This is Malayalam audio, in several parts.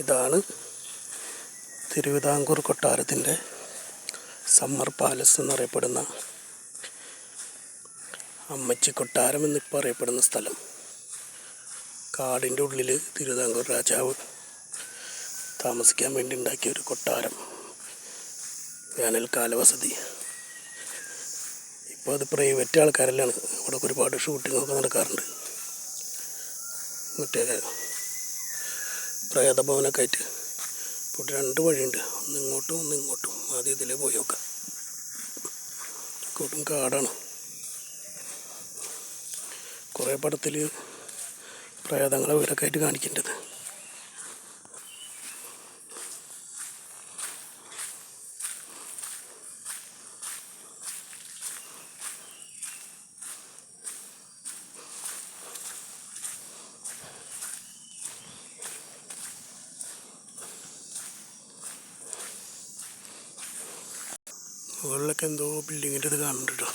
ഇതാണ് തിരുവിതാംകൂർ കൊട്ടാരത്തിന്റെ സമ്മർ പാലസ് എന്നറിയപ്പെടുന്ന അമ്മച്ചി കൊട്ടാരം എന്നിപ്പോൾ അറിയപ്പെടുന്ന സ്ഥലം. കാടിന്റെ ഉള്ളിൽ തിരുവിതാംകൂർ രാജാവ് താമസിക്കാൻ വേണ്ടി ഉണ്ടാക്കിയ ഒരു കൊട്ടാരം. വേനൽക്കാല വസതി ഇപ്പോൾ അത് പ്രൈവറ്റ് ആൾക്കാരെല്ലാം ഇവിടെ ഒരുപാട് ഷൂട്ടിങ്ങൊക്കെ നടക്കാറുണ്ട്. മറ്റേ പ്രേതഭവനൊക്കെ ആയിട്ട് ഇവിടെ രണ്ട് വഴിയുണ്ട്. ഒന്ന് ഇങ്ങോട്ടും ഒന്ന് ഇങ്ങോട്ടും. ആദ്യം ഇതിലേ പോയി നോക്കാം. ഇങ്ങോട്ടും കാടാണ്. കുറേ പടത്തിൽ പ്രേതങ്ങളെ വീടൊക്കെ ആയിട്ട് കാണിക്കേണ്ടത് മുകളിലൊക്കെ എന്തോ ബിൽഡിങ്ങിന്റെ ഇത് കാണുന്നുണ്ട്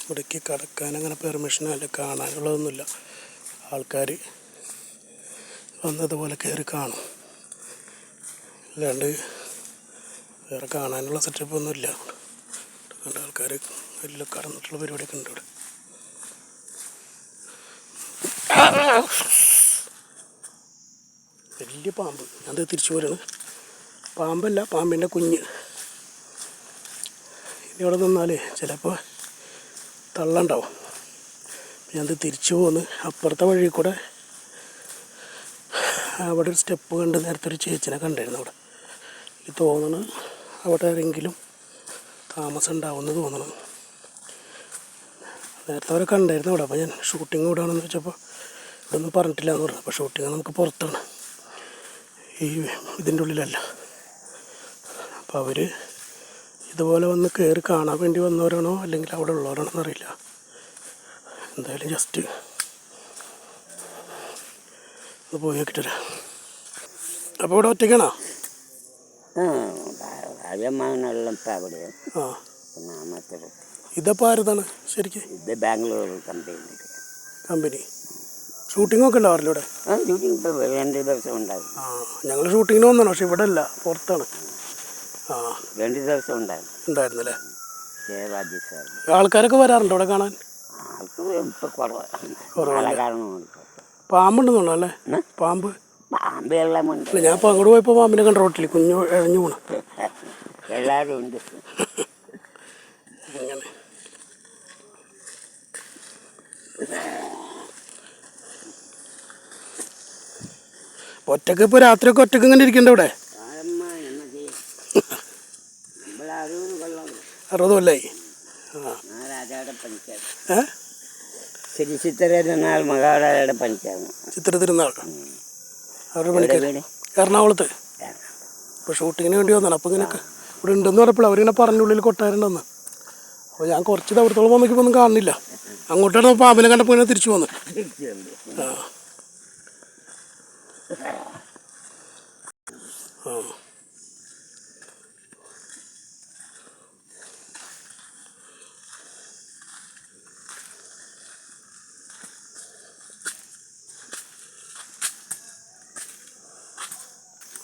ഇവിടേക്ക് കടക്കാൻ അങ്ങനെ പെർമിഷൻ അല്ല കാണാനുള്ളതൊന്നുമില്ല. ആൾക്കാർ വന്നതുപോലെ കയറി കാണും. അല്ലാണ്ട് വേറെ കാണാനുള്ള സെറ്റപ്പൊന്നുമില്ല കണ്ട ആൾക്കാർ വലിയ കടന്നിട്ടുള്ള പരിപാടിയൊക്കെ ഉണ്ട് ഇവിടെ. വലിയ പാമ്പ്. അത് തിരിച്ചു പോരാണ് പാമ്പല്ല പാമ്പിന്റെ കുഞ്ഞ്. ഇവിടെ നിന്നാലേ ചിലപ്പോൾ തള്ളണ്ടാവും. ഞാനത് തിരിച്ചു പോന്ന് അപ്പുറത്തെ വഴി കൂടെ അവിടെ ഒരു സ്റ്റെപ്പ് കണ്ട് നേരത്തെ ഒരു ചേച്ചിനെ കണ്ടായിരുന്നു അവിടെ. എനിക്ക് തോന്നണം അവിടെ ആരെങ്കിലും താമസം ഉണ്ടാവുമെന്ന് തോന്നണം. നേരത്തെ അവരെ കണ്ടായിരുന്നു അവിടെ. അപ്പോൾ ഞാൻ ഷൂട്ടിംഗ് ഇവിടെയാണെന്ന് വെച്ചപ്പോൾ ഇതൊന്നും പറഞ്ഞിട്ടില്ല എന്ന് പറഞ്ഞു. അപ്പോൾ കുട്ടികൾ നമുക്ക് പുറത്താണ്. ഈ ഇതിന്റെ ഉള്ളിലല്ല. അപ്പോൾ അവർ ഇതുപോലെ വന്ന് കയറി കാണാൻ വേണ്ടി വന്നവരാണോ അല്ലെങ്കിൽ അവിടെ ഉള്ളവരാണോ എന്നറിയില്ല എന്തായാലും ജസ്റ്റ് ഒന്ന് പോയി നോക്കിട്ട് വരാം. അപ്പോൾ ഇവിടെ ഒറ്റയ്ക്കാണോ? ഇതപ്പോ ഇതപ്പോൾ ആരതാണ് ശരിക്കും? ഇത് ബാംഗ്ലൂർ കമ്പനി കമ്പനി ഷൂട്ടിങ്ങൊക്കെ ഉണ്ടാവാറില്ല ഇവിടെ ആ ഷൂട്ടിംഗ് ഇപ്പോൾ രണ്ട് ദിവസം ഉണ്ടാകും ആ ഞങ്ങൾ ഷൂട്ടിങ്ങിന് വന്നാണ് പക്ഷെ ഇവിടെ അല്ല പുറത്താണ്. ആ രണ്ട് ദിവസം ഉണ്ടാകും ഉണ്ടായിരുന്നല്ലേ? ജയവാജി സാർ. ആൾക്കാരൊക്കെ വരാറുണ്ട് ഇവിടെ കാണാൻ? ആൾക്ക് ഇപ്പോൾ കുറവാണ് കുറവല്ലേ? കാരണമുണ്ട് പാമ്പുണ്ടെന്നുണ്ടോ അല്ലേ? പാമ്പ്? പാമ്പ് എല്ലാം ഉണ്ട്. അല്ല ഞാൻ ഇപ്പോൾ അങ്ങോട്ട് പോയപ്പോൾ പാമ്പിനെ കണ്ട റോട്ടിൽ കുഞ്ഞു ഇഴഞ്ഞു പോണ. എല്ലാവരും ഉണ്ട്. അങ്ങനെ. ഒറ്റയ്ക്ക് ഇപ്പോൾ രാത്രിയൊക്കെ ഒറ്റയ്ക്ക് ഇങ്ങനെ ഇരിക്കണ്ട ഇവിടെ? അറുപത് കൊല്ലായി. ആ. ശ്രീ ചിത്തരനാൾ മഹാരാജയുടെ പണിക്കാണ്. ചിത്ര തിരുനാൾ അവരുടെ പണിക്കാർ വീട്? എറണാകുളത്ത്. ഇപ്പോൾ ഷൂട്ടിങ്ങിന് വേണ്ടി വന്നാണ് അപ്പോൾ ഇങ്ങനെ ഇവിടെ ഉണ്ടെന്ന് പറഞ്ഞപ്പോൾ അവരിങ്ങനെ പറഞ്ഞുള്ളിൽ കൊട്ടാരുണ്ടെന്ന് അപ്പോൾ ഞാൻ കുറച്ച് ദൂരത്തോളം വന്നപ്പോൾ ഒന്നും കാണുന്നില്ല. അങ്ങോട്ടാണ് പാമ്പിനെ കണ്ടപ്പോൾ ഇങ്ങനെ തിരിച്ചു വന്നത്. ആ ആ.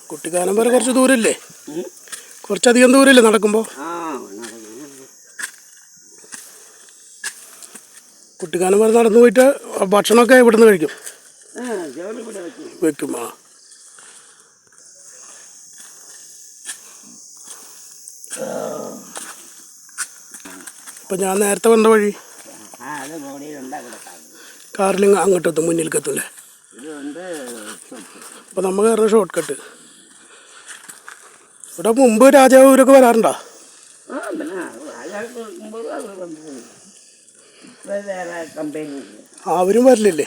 കുട്ടിക്കാനം വരെ കുറച്ച് ദൂരമില്ലേ കുറച്ചധികം ദൂരല്ലേ നടക്കുമ്പോൾ ആ കുട്ടിക്കാനം വരെ നടന്നു പോയിട്ട് ഭക്ഷണമൊക്കെ ഇവിടുന്ന് കഴിക്കും? വെക്കുമോ. അപ്പൊ ഞാൻ നേരത്തെ വന്ന വഴി കാറിൽ മുന്നിൽ കത്തൂലെ അപ്പൊ നമ്മൾ കയറുന്ന ഷോർട്ട് കട്ട് ഇവിടെ മുമ്പ് രാജാവ് ഇവരൊക്കെ വരാറുണ്ടോ അവരും വരില്ലേ?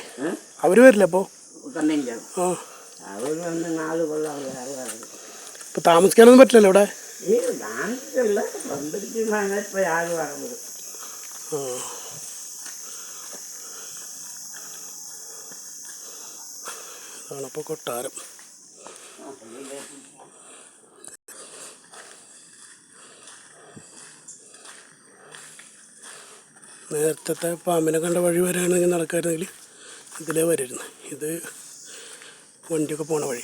അവർ വരില്ല അപ്പോ? അവർ വന്ന് നാല് കൊല്ലം ഇപ്പം താമസിക്കാനൊന്നും പറ്റില്ലല്ലോ ഇവിടെ? ഈ ആര് പറഞ്ഞത് അതാണപ്പോൾ കൊട്ടാരം. നേരത്തെ പാമ്പിനെ കണ്ട വഴി വരാണെങ്കിൽ നടക്കായിരുന്നെങ്കിൽ ഇതിലേ വരരുന്നു ഇത് വണ്ടിയൊക്കെ പോണ വഴി.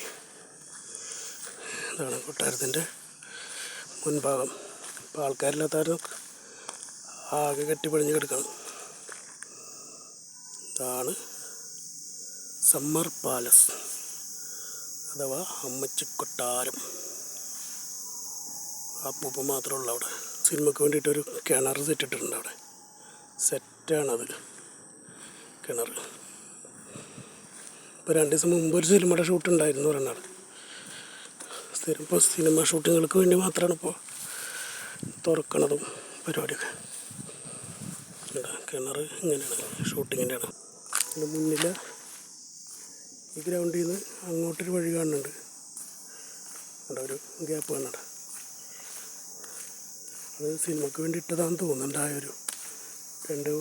ഇതാണ് കൊട്ടാരത്തിന്റെ മുൻഭാഗം. ഇപ്പോൾ ആൾക്കാരില്ലാത്തവരും ആകെ കെട്ടിപ്പൊഴിഞ്ഞ് കിടക്കണം. ഇതാണ് സമ്മർ പാലസ് അഥവാ അമ്മച്ചി അമ്മച്ചിക്കൊട്ടാരം അപ്പൂപ്പ മാത്രമേ ഉള്ളൂ അവിടെ. സിനിമയ്ക്ക് വേണ്ടിയിട്ടൊരു കിണർ സെറ്റിട്ടിട്ടുണ്ട് അവിടെ. സെറ്റാണത് കിണർ. ഇപ്പോൾ രണ്ട് ദിവസം മുമ്പ് ഒരു സിനിമയുടെ ഷൂട്ട് ഉണ്ടായിരുന്നു പറഞ്ഞാൽ സ്ഥിരം ഇപ്പോൾ സിനിമ ഷൂട്ടിങ്ങൾക്ക് വേണ്ടി മാത്രമാണ് ഇപ്പോൾ തുറക്കണതും പരിപാടിയൊക്കെ. കിണർ ഇങ്ങനെയാണ് ഷൂട്ടിങ്ങിന്റെയാണ് ഇതിന് മുന്നിൽ ഈ ഗ്രൗണ്ടിൽ നിന്ന് അങ്ങോട്ടൊരു വഴി കാണുന്നുണ്ട്. അവിടെ ഒരു ഗ്യാപ്പ് കാണുന്നുണ്ട്. അത് സിനിമക്ക് വേണ്ടി ഇട്ടതാണെന്ന് തോന്നുന്നുണ്ട്. ആ ഒരു രണ്ട്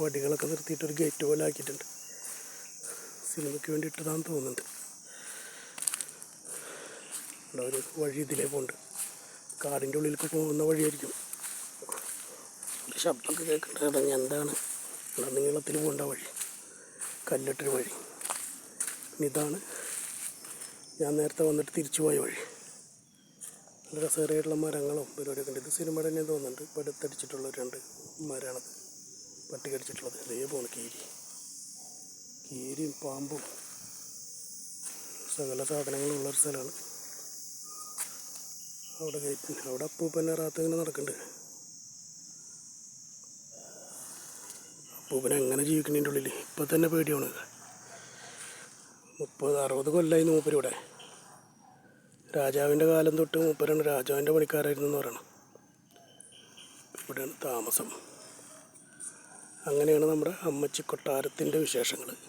വടികളൊക്കെ നിർത്തിയിട്ട് ഒരു ഗേറ്റ് പോലെ ആക്കിയിട്ടുണ്ട്. സിനിമയ്ക്ക് വേണ്ടി ഇട്ടതാണെന്ന് തോന്നുന്നുണ്ട് ഒരു വഴി ഇതിലേ പോകുന്നുണ്ട് കാടിന്റെ ഉള്ളിലേക്ക് പോകുന്ന വഴിയായിരിക്കും. ഒരു ശബ്ദമൊക്കെ കേൾക്കുന്നുണ്ട് എന്താണ്? ഇവിടെ നീളത്തിൽ പോകേണ്ട വഴി. കല്ലിട്ടൊരു വഴി. ഇതാണ് ഞാൻ നേരത്തെ വന്നിട്ട് തിരിച്ചു പോയ വഴി. നല്ല രസകരമായിട്ടുള്ള മരങ്ങളും പരിപാടിയൊക്കെ ഉണ്ട്. ഇത് സിനിമയുടെ തന്നെ തോന്നുന്നുണ്ട്. ഇപ്പോൾ അടുത്തടിച്ചിട്ടുള്ള രണ്ട് മരമാണത് പട്ടി കടിച്ചിട്ടുള്ളത് ഇതേ പോണ് കീരി. കീരിയും പാമ്പും സകല സാധനങ്ങളും ഉള്ളൊരു സ്ഥലമാണ്. അവിടെ കയറ്റി അവിടെ അപ്പൂപ്പനെ റാത്ത് ഇങ്ങനെ നടക്കുന്നുണ്ട് അപ്പൂപ്പനെ എങ്ങനെ ജീവിക്കുന്നതിന്റെ ഉള്ളിൽ ഇപ്പം തന്നെ പേടിയാണ്. മുപ്പത് അറുപത് മൂപ്പര് ഇവിടെ രാജാവിന്റെ കാലം തൊട്ട് മൂപ്പരാണ് രാജാവിന്റെ പണിക്കാരായിരുന്നു എന്ന് പറയണം. ഇവിടെയാണ് താമസം. അങ്ങനെയാണ് നമ്മുടെ അമ്മച്ചി കൊട്ടാരത്തിന്റെ വിശേഷങ്ങൾ